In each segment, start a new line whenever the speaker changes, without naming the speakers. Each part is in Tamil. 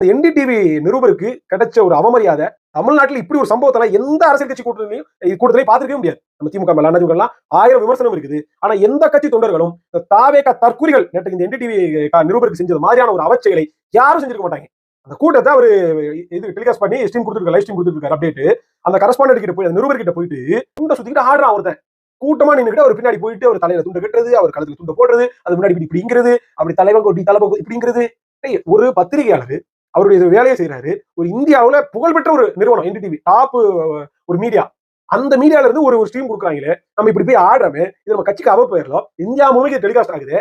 என்டிடிவி நிருபருக்கு கிடைச்ச ஒரு அவமரியாதை தமிழ்நாட்டில் இப்படி ஒரு சம்பவத்தை எந்த அரசியல் கட்சி கூட்டணியும் கூட்டத்திலையும் பார்த்திருக்கவே முடியாது. நம்ம திமுக மேல அதிமுக எல்லாம் ஆயிரம் விமர்சனம் இருக்குது. ஆனா எந்த கட்சி தொண்டர்களும் இந்த தாவேக தற்கூரிகள் நேற்று இந்த என்டிடிவி நிருபருக்கு செஞ்சது மாதிரியான ஒரு அவச்சைகளை யாரும் செஞ்சிருக்க மாட்டாங்க. அந்த கூட்டத்தை அவரு இது டெலிகாஸ்ட் பண்ணி ஸ்ட்ரீம் கொடுத்துருக்காரு லைவ் ஸ்ட்ரீம் கொடுத்துருக்காரு அப்டேட் அந்த கரஸ்பாண்டன்ட் கிட்ட போய் அந்த நிருபர் கிட்ட போயிட்டு துண்டை சுத்திக்கிட்டு ஆடுறான் அவர்தான் கூட்டமா நின்னுக்கிட்டு அவர் பின்னாடி போயிட்டு அவர் தலையில துண்டை கட்டுறது அவர் கழுத்துல துண்டை போடுறது அது முன்னாடி இப்படி இப்படிங்கிறது அப்படி தலைவங்க கொட்டி தலைவங்க இப்படிங்கிறது. ஒரு பத்திரிகையாளர் அவருடைய இது வேலையை செய்யறாரு ஒரு இந்தியாவுல புகழ்பெற்ற ஒரு நிறுவனம் என்டிடிவி டாப் ஒரு மீடியா அந்த மீடியால இருந்து ஒரு ஒரு ஸ்ட்ரீம் கொடுக்குறாங்களே. நம்ம இப்படி போய் ஆடுறோமே இது நம்ம கட்சிக்கு அவ போயிடலாம் இந்தியா முழுமைக்கு டெலிகாஸ்ட் ஆகுது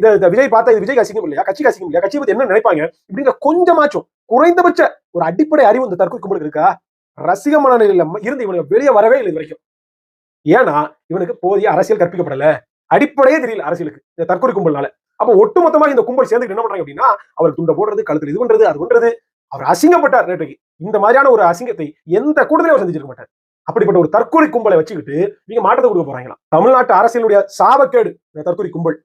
இதை விஜய் பார்த்தா இது விஜய் அசிங்கம் இல்லையா கட்சி அசிங்கம் இல்லையா கட்சி பத்தி என்ன நினைப்பாங்க? இப்படிங்கிற கொஞ்சமாச்சும் குறைந்தபட்ச ஒரு அடிப்படை அறிவு இந்த தற்கொலை கும்பலுக்கு இருக்கா? ரசிக மனநிலையில இருந்து இவனுக்கு வெளியே வரவே இல்லை வரைக்கும் ஏன்னா இவனுக்கு போதிய அரசியல் கற்பிக்கப்படல. அடிப்படையே தெரியல அரசியலுக்கு இந்த தற்கொலை கும்பல்னால. அப்ப ஒட்டுமொத்தமா இந்த கும்பல் சேர்ந்து என்ன பண்றாங்க அப்படின்னா அவர் துண்டை போடுறது கழுத்துல இது பண்றது அது பண்றது. அவர் அசிங்கப்பட்டார் நேற்றைக்கு. இந்த மாதிரியான ஒரு அசிங்கத்தை எந்த கூட்டத்திலையும் அவர் சந்திச்சிருக்க மாட்டார். அப்படிப்பட்ட ஒரு தற்கொலை கும்பலை வச்சுக்கிட்டு நீங்க மாற்றத்தை கொடுக்க போறாங்களா தமிழ்நாட்டு அரசியலுடைய சாபக்கேடு இந்த தற்கொலை கும்பல்.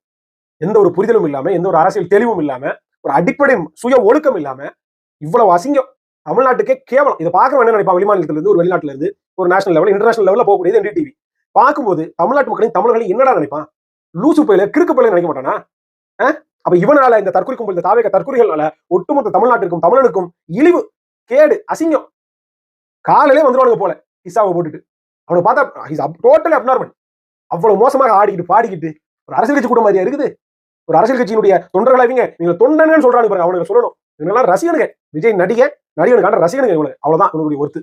எந்த ஒரு புரிதலும் இல்லாம எந்த ஒரு அரசியல் தெளிவும் இல்லாம ஒரு அடிப்படை சுய ஒழுக்கம் இல்லாம இவ்வளவு அசிங்கம். தமிழ்நாட்டுக்கே கேவலம். இதை பார்க்க வேண்டாம் நினைப்பா வெளிமாநிலத்துல இருந்து ஒரு வெளிநாட்டுல இருந்து ஒரு நேஷனல் லெவல் இன்டர்நேஷனல் லெவலில் போகக்கூடியது என்டிடிவி பார்க்கும்போது தமிழ்நாட்டு மக்களையும் தமிழர்களையும் என்னடா நினைப்பான்? லூசு பயில கிறுக்கு பயில நினைக்க மாட்டானா? அப்ப இவனால இந்த தற்கொலை கும்பல் இந்த தாவேக தற்கொலைகள்னால ஒட்டுமொத்த தமிழ்நாட்டிற்கும் தமிழனுக்கும் இழிவு கேடு அசிங்கம் காலையிலே வந்துருவானுங்க போல. இசாவை போட்டுட்டு. அவனை பார்த்தா டோட்டலி அப்நார்மல் அவ்வளவு மோசமாக ஆடிக்கிட்டு பாடிக்கிட்டு ஒரு அரசியல் கட்சி கூட மாதிரியா இருக்குது? ஒரு அரசியல் கட்சியினுடைய தொண்டர்களா இவங்க? நீங்க தொண்டனு சொல்றாங்க பாருங்க அவனுக்கு சொல்லணும். இவங்கெல்லாம் ரசிகனுங்க. விஜய் நடிகை நடிகனுக்கான ரசிகனுங்க இவனுக்கு அவ்வளவுதான் இவனுடைய ஒருத்து.